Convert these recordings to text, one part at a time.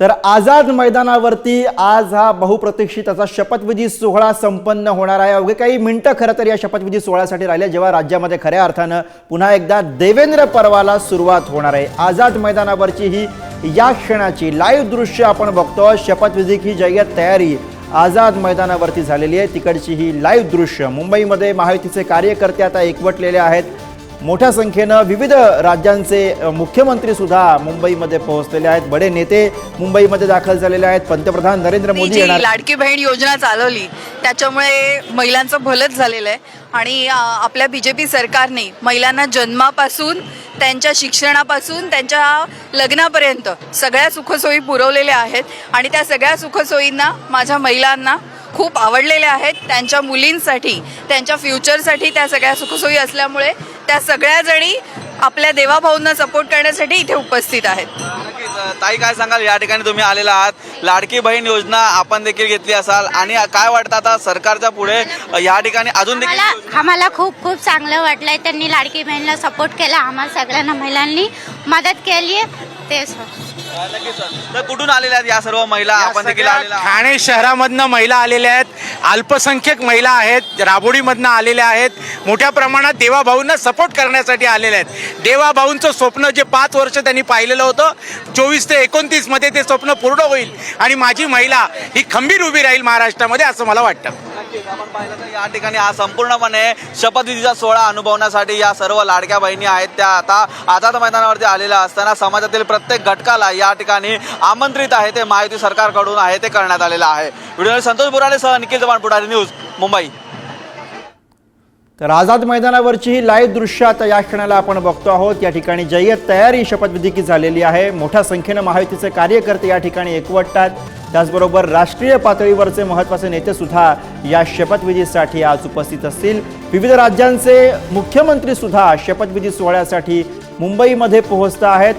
तर आझाद मैदानावरती आज हा बहुप्रतीक्षित असा शपथविधी सोहळा संपन्न होणार आहे. अवघे काही मिनिटं खरं तर या शपथविधी सोहळ्यासाठी राहिले जेव्हा राज्यामध्ये खऱ्या अर्थानं पुन्हा एकदा देवेंद्र पर्वाला सुरुवात होणार आहे. आझाद मैदानावरची ही या क्षणाची लाईव्ह दृश्य आपण बघतो. शपथविधी ही जय्यत तयारी आझाद मैदानावरती झालेली आहे. तिकडची ही लाईव्ह दृश्य मुंबईमध्ये महायुतीचे कार्यकर्ते आता एकवटलेले आहेत. मोठ्या संख्येनं विविध राज्यांचे मुख्यमंत्री सुद्धा मुंबईमध्ये पोहोचलेले आहेत. बडे नेते मुंबईमध्ये दाखल झालेले आहेत. पंतप्रधान नरेंद्र मोदी लाडकी बहीण योजना चालवली त्याच्यामुळे महिलांचं भलंच झालेलं आहे. आणि आपल्या बी जे पी सरकारने महिलांना जन्मापासून त्यांच्या शिक्षणापासून त्यांच्या लग्नापर्यंत सगळ्या सुखसोयी पुरवलेल्या आहेत. आणि त्या सगळ्या सुखसोयींना माझ्या महिलांना खूप आवडलेल्या आहेत त्यांच्या मुलींसाठी त्यांच्या फ्युचरसाठी त्या सगळ्या सुखसोयी असल्यामुळे त्या सगळ्या जणी आपल्या देवाभाऊंना सपोर्ट करण्यासाठी इथे उपस्थित आहेत. ताई काय सांगाल? या ठिकाणी तुम्ही आलेला आहात. लाडकी बहीण योजना आपण देखील घेतली असाल. आणि काय वाटतं आता सरकारच्या पुढे? या ठिकाणी अजून देखील आम्हाला आम्हाला खूप खूप चांगलं वाटलंय. त्यांनी लाडकी बहिणीला सपोर्ट केला. आम्हाला सगळ्यांना महिलांनी मदत केली तेच. नक्कीच तर कुठून आलेल्या आहेत या सर्व महिला? आपण देखील सगळ्या आलेल्या आहात. ठाणे शहरामधनं महिला आलेल्या आहेत. अल्पसंख्यक महिला आहेत. राबोडीमधनं आलेल्या आहेत. मोठ्या प्रमाणात देवाभाऊंना सपोर्ट करण्यासाठी आलेल्या आहेत. देवाभाऊंचं स्वप्न जे पाच वर्ष त्यांनी पाहिलेलं होतं चोवीस ते एकोणतीसमध्ये ते स्वप्न पूर्ण होईल आणि माझी महिला ही खंबीर उभी राहील महाराष्ट्रामध्ये असं मला वाटतं. नक्कीच. आपण पाहिलं तर या ठिकाणी हा संपूर्णपणे शपथविधीचा सोहळा अनुभवण्यासाठी या सर्व लाडक्या बहिणी आहेत. त्या आता आझाद मैदानावरती आलेल्या असताना समाजातील प्रत्येक घटकाला या ठिकाणी आमंत्रित आहे. ते महायुती सरकारकडून आहे ते करण्यात आलेलं आहे. व्हिडिओ संतोष बोराडेसह निखिल चव्हाण पुढारी न्यूज मुंबई. तर आझाद मैदानावरची ही लाईव्ह दृश्य आता या क्षणाला आपण बघतो आहोत. या ठिकाणी जय्यत तयारी शपथविधीची झालेली आहे. मोठ्या संख्येनं महायुतीचे कार्यकर्ते या ठिकाणी एकवटतात. त्याचबरोबर राष्ट्रीय पातळीवरचे महत्त्वाचे नेतेसुद्धा या शपथविधीसाठी आज उपस्थित असतील. विविध राज्यांचे मुख्यमंत्रीसुद्धा शपथविधी सोहळ्यासाठी मुंबईमध्ये पोहोचत आहेत.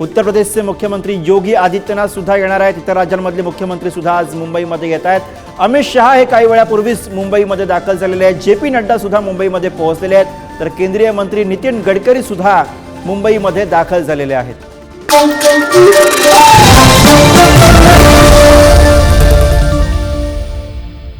उत्तर प्रदेशचे मुख्यमंत्री योगी आदित्यनाथ सुद्धा येणार आहेत. इतर राज्यांमधले मुख्यमंत्री सुद्धा आज मुंबईमध्ये येत आहेत. अमित शहा हे काही वेळापूर्वीच मुंबईमध्ये दाखल झालेले आहेत. जे पी नड्डा सुद्धा मुंबईमध्ये पोहोचलेले आहेत. तर केंद्रीय मंत्री नितीन गडकरी सुद्धा मुंबईमध्ये दाखल झालेले आहेत.